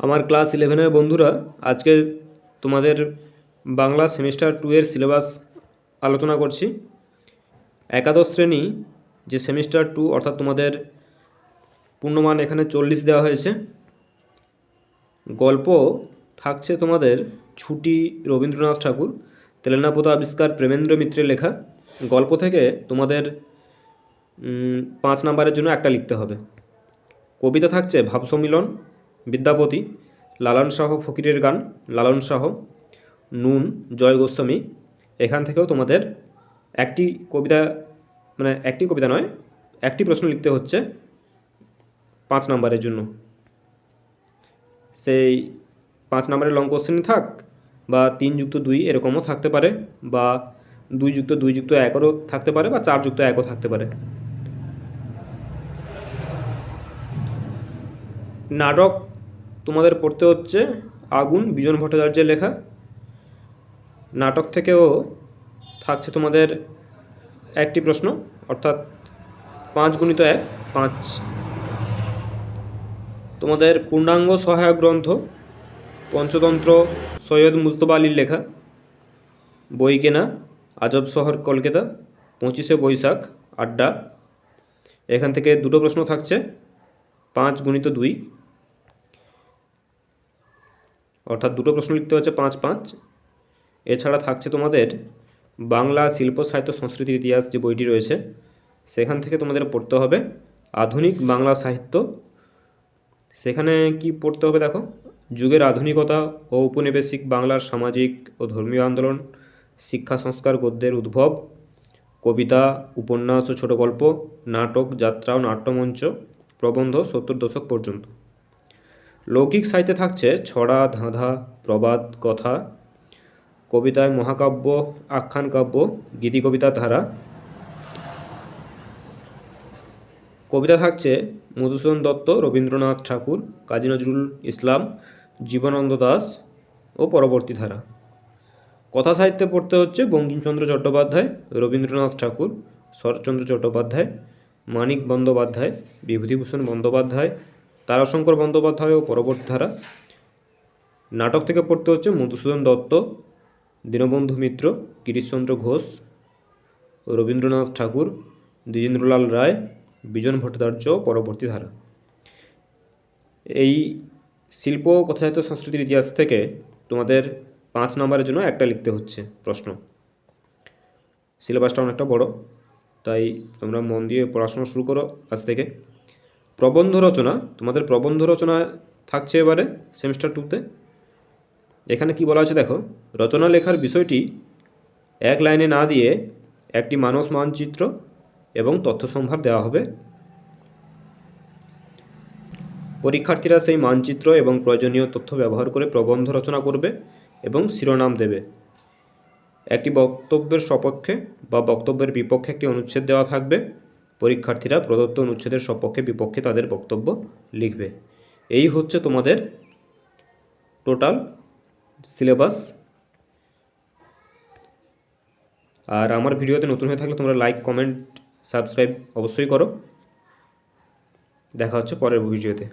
আমার ক্লাস ইলেভেনের বন্ধুরা, আজকে তোমাদের বাংলা সেমিস্টার টু এর সিলেবাস আলোচনা করছি। একাদশ শ্রেণি যে সেমিস্টার টু অর্থাৎ তোমাদের পূর্ণমান এখানে চল্লিশ দেওয়া হয়েছে। গল্প থাকছে তোমাদের ছুটি রবীন্দ্রনাথ ঠাকুর, তেলেনাপোতা আবিষ্কার প্রেমেন্দ্র মিত্রের লেখা। গল্প থেকে তোমাদের পাঁচ নাম্বারের জন্য একটা লিখতে হবে। কবিতা থাকছে ভাবসম্মিলন বিদ্যাপতি, লালন শাহ ফকিরের গান, লালন শাহ, নুন, জয় গোস্বামী। এখান থেকেও তোমাদের একটি কবিতা মানে একটি কবিতা নয়, একটি প্রশ্ন লিখতে হচ্ছে পাঁচ নাম্বারের জন্য। সেই পাঁচ নাম্বারের লং কোশ্চেন থাক, বা তিন যুক্ত দুই এরকমও থাকতে পারে, বা দুই যুক্ত দুই যুক্ত একও থাকতে পারে, বা চার যুক্ত একও থাকতে পারে। নাটক তোমাদের পড়তে হচ্ছে আগুন, বিজন ভট্টাচার্যের লেখা। নাটক থেকেও থাকছে তোমাদের একটি প্রশ্ন, অর্থাৎ পাঁচ গুণিত এক, পাঁচ। তোমাদের পূর্ণাঙ্গ সহায়ক গ্রন্থ পঞ্চতন্ত্র সৈয়দ মুস্তফা আলীর লেখা। বই কেনা, আজব শহর, কলকাতা, পঁচিশে বৈশাখ, আড্ডা। এখান থেকে দুটো প্রশ্ন থাকছে, পাঁচ গুণিত দুই। অর্থাৎ দুটো প্রশ্ন লিখতে হচ্ছে পাঁচ পাঁচ। এছাড়া থাকছে তোমাদের বাংলা শিল্প সাহিত্য সংস্কৃতির ইতিহাস যে বইটি রয়েছে, সেখান থেকে তোমাদের পড়তে হবে আধুনিক বাংলা সাহিত্য। সেখানে কি পড়তে হবে দেখো? যুগের আধুনিকতা ও উপনিবেশিক বাংলার সামাজিক ও ধর্মীয় আন্দোলন, শিক্ষা সংস্কার গদ্যের উদ্ভব, কবিতা, উপন্যাস ও ছোট গল্প নাটক, যাত্রা ও নাট্যমঞ্চ প্রবন্ধ সত্তর দশক পর্যন্ত। লৌকিক সাহিত্যে থাকছে ছড়া, ধাঁধা, প্রবাদ, কথা, কবিতায় মহাকাব্য, আখ্যান কাব্য, গীতি কবিতার ধারা। কবিতা থাকছে মধুসূদন দত্ত, রবীন্দ্রনাথ ঠাকুর, কাজী নজরুল ইসলাম, জীবনানন্দ দাস ও পরবর্তী ধারা। কথা সাহিত্যে পড়তে হচ্ছে বঙ্কিমচন্দ্র চট্টোপাধ্যায়, রবীন্দ্রনাথ ঠাকুর, শরৎচন্দ্র চট্টোপাধ্যায়, মানিক বন্দ্যোপাধ্যায়, বিভূতিভূষণ বন্দ্যোপাধ্যায় তারাশঙ্কর বন্দ্যোপাধ্যায় ও পরবর্তী ধারা। নাটক থেকে পড়তে হচ্ছে মধুসূদন দত্ত, দীনবন্ধু মিত্র, গিরিশচন্দ্র ঘোষ, রবীন্দ্রনাথ ঠাকুর, দ্বিজেন্দ্রলাল রায়, বিজন ভট্টাচার্য পরবর্তী ধারা। এই শিল্প কথা সাহিত্য সংস্কৃতির ইতিহাস থেকে তোমাদের পাঁচ নম্বরের জন্য একটা লিখতে হচ্ছে প্রশ্ন। সিলেবাসটা অনেকটা বড়, তাই তোমরা মন দিয়ে পড়াশোনা শুরু করো আজ থেকে। প্রবন্ধ রচনা, তোমাদের প্রবন্ধ রচনা থাকছে এবারে সেমিস্টার টুতে এখানে কি বলা আছে দেখো, রচনা লেখার বিষয়টি এক লাইনে না দিয়ে একটি মানস মানচিত্র এবং তথ্য সম্ভার দেওয়া হবে। পরীক্ষার্থীরা সেই মানচিত্র এবং প্রয়োজনীয় তথ্য ব্যবহার করে প্রবন্ধ রচনা করবে এবং শিরোনাম দেবে। একটি বক্তব্যের সপক্ষে বা বক্তব্যের বিপক্ষে একটি অনুচ্ছেদ দেওয়া থাকবে। পরীক্ষার্থীরা প্রদত্ত অনুচ্ছেদের সপক্ষে বিপক্ষে তাদের বক্তব্য লিখবে। এই হচ্ছে তোমাদের টোটাল সিলেবাস আর আমার ভিডিওতে নতুন হয়ে থাকলে তোমরা লাইক কমেন্ট সাবস্ক্রাইব অবশ্যই করো। দেখা হচ্ছে পরের ভিডিওতে।